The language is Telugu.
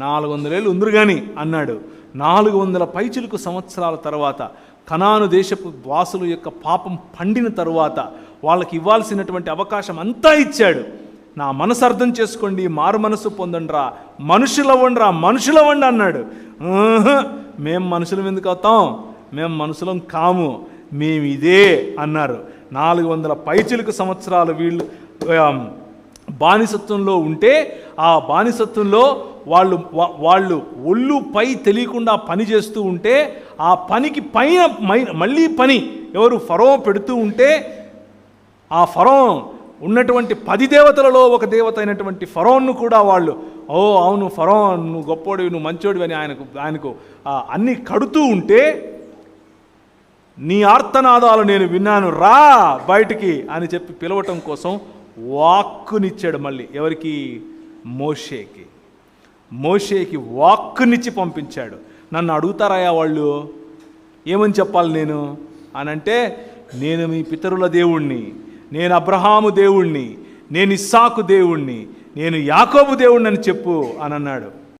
నాలుగు వందలేళ్ళు ఉందరు కానీ అన్నాడు. నాలుగు వందల పైచిలకు సంవత్సరాల తర్వాత కనాను దేశపు వాసుల యొక్క పాపం పండిన తరువాత వాళ్ళకి ఇవ్వాల్సినటువంటి అవకాశం అంతా ఇచ్చాడు. నా మనసు అర్థం చేసుకోండి మారు మనసు పొందండిరా మనుషులవ్వండిరా మనుషులవ్వండి అన్నాడు. మేము మేం మనుషులం ఎందుకు అవుతాం? మేం మనుషులం కాము మేము ఇదే అన్నారు. నాలుగు వందల పైచిలకు సంవత్సరాలు వీళ్ళు బానిసత్వంలో ఉంటే ఆ బానిసత్వంలో వాళ్ళు వాళ్ళు ఒళ్ళు పై తెలియకుండా పని చేస్తూ ఉంటే ఆ పనికి పైన మై- మళ్ళీ పని ఎవరు ఫరో పెడుతూ ఉంటే ఆ ఫరో ఉన్నటువంటి పది దేవతలలో ఒక దేవత అయినటువంటి ఫరోన్ను కూడా వాళ్ళు ఓ అవును ఫరోన్ నువ్వు గొప్పోడివి నువ్వు మంచోడివి అని ఆయనకు ఆయనకు అన్నీ కడుతూ ఉంటే నీ ఆర్తనాదాలు నేను విన్నాను రా బయటికి అని చెప్పి పిలవటం కోసం వాక్కునిచ్చాడు మళ్ళీ ఎవరికి? మోషేకి. మోషేకి వాక్కునిచ్చి పంపించాడు. నన్ను అడుగుతారాయా వాళ్ళు? ఏమని చెప్పాలి నేను? అని అంటే నేను మీ పితరుల దేవుణ్ణి నేను అబ్రహాము దేవుణ్ణి నేను ఇస్సాకు దేవుణ్ణి నేను యాకోబు దేవుణ్ణి అని చెప్పు అని అన్నాడు